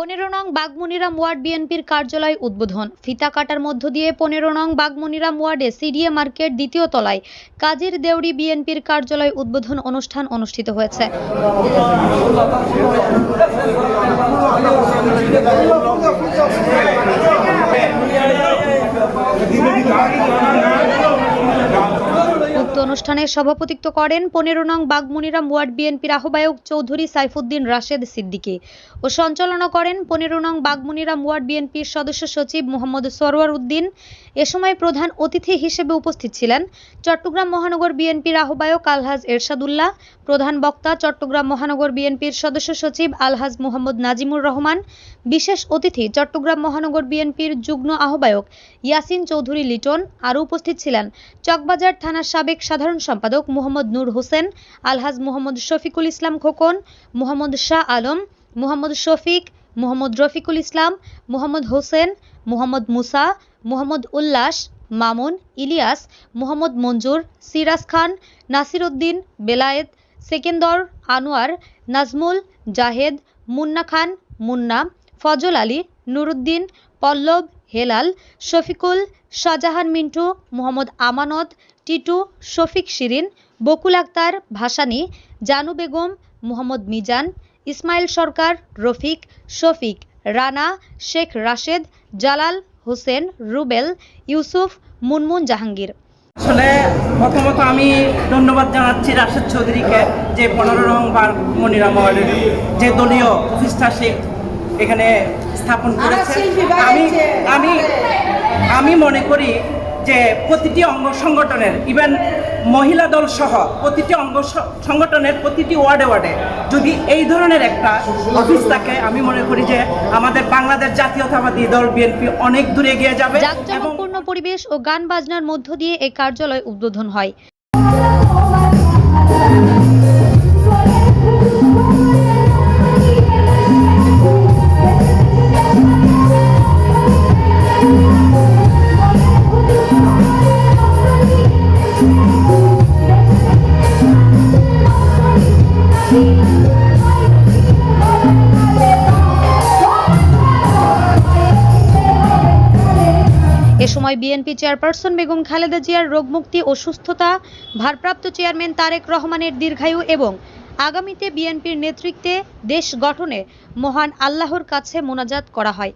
পনেরো নং বাগমনিরাম ওয়ার্ড বিএনপির কার্যালয় উদ্বোধন। ফিতা কাটার মধ্য দিয়ে পনেরো নং বাগমনিরাম ওয়ার্ডে সিডিএ মার্কেট দ্বিতীয় তলায় কাজীর দেউড়ি বিএনপির কার্যালয় উদ্বোধন অনুষ্ঠান অনুষ্ঠিত হয়েছে। অনুষ্ঠানে সভাপতিত্ব করেন পনেরো নং বাগমনিরাম ওয়ার্ড বিএনপির আহ্বায়ক চৌধুরী সাইফুদ্দিন রাশেদ সিদ্দিকী ও সঞ্চালনা করেন পনেরো নং বাগমনিরাম ওয়ার্ড বিএনপির সদস্য সচিব মোহাম্মদ সরওয়ার উদ্দিন। এ সময় প্রধান অতিথি হিসেবে উপস্থিত ছিলেন চট্টগ্রাম মহানগর বিএনপির আহ্বায়ক আলহাজ এরশাদুল্লাহ, প্রধান বক্তা চট্টগ্রাম মহানগর বিএনপির সদস্য সচিব আলহাজ মোহাম্মদ নাজিমুর রহমান, বিশেষ অতিথি চট্টগ্রাম মহানগর বিএনপির যুগ্ম আহ্বায়ক ইয়াসিন চৌধুরী লিটন। আরও উপস্থিত ছিলেন চকবাজার থানার সাবেক সাধারণ সম্পাদক মোহাম্মদ নূর হোসেন, আলহাজ মোহাম্মদ শফিকুল ইসলাম খোকন, মোহাম্মদ শাহ আলম, মোহাম্মদ শফিক, মোহাম্মদ রফিকুল ইসলাম, মোহাম্মদ হোসেন, মোহাম্মদ মুসা, মোহাম্মদ উল্লাস, মামুন, ইলিয়াস, মোহাম্মদ মঞ্জুর, সিরাজ খান, নাসির উদ্দিন, বেলায়েত, সেকেন্দর, আনোয়ার, নাজমুল, জাহেদ, মুন্না খান, মুন্না, ফজল আলী, নুরুদ্দিন, পল্লব হেলাল, শফিকুল, শাহজাহান মিন্টু, মোহাম্মদ আমানত, টিটু, শফিক শিরিন, বকুল আক্তার, ভাসানী, জানু বেগম, মোহাম্মদ মিজান, ইসমাইল সরকার, রফিক, শফিক, রানা, শেখ রাশেদ, জালাল, হোসেন, রুবেল, ইউসুফ, মুনমুন জাহাঙ্গীর। আসলে প্রথমত আমি ধন্যবাদ জানাচ্ছি রাশেদ চৌধুরীকে যে পনেরো রং বার মনিরাম যে দলীয় অফিসটা সে এখানে স্থাপন করেছে। আমি আমি আমি মনে করি যে প্রতিটি অঙ্গ সংগঠনের ইভেন মহিলা দল সহ প্রতিটি অঙ্গ সংগঠনের প্রতিটি ওয়ার্ডে ওয়ার্ডে যদি এই ধরনের একটা অফিস থাকে আমি মনে করি যে আমাদের বাংলাদেশ জাতীয়তাবাদী দল বিএনপি অনেক দূরে এগিয়ে যাবে এবং পরিবেশ ও গান বাজনার মধ্য দিয়ে এই কার্যালয় উদ্বোধন হয়। এ সময় বিএনপি চেয়ারপারসন বেগম খালেদা জিয়ার রোগমুক্তি ও সুস্থতা, ভারপ্রাপ্ত চেয়ারম্যান তারেক রহমানের দীর্ঘায়ু এবং আগামীতে বিএনপির নেতৃত্বে দেশ গঠনে মহান আল্লাহর কাছে মোনাজাত করা হয়।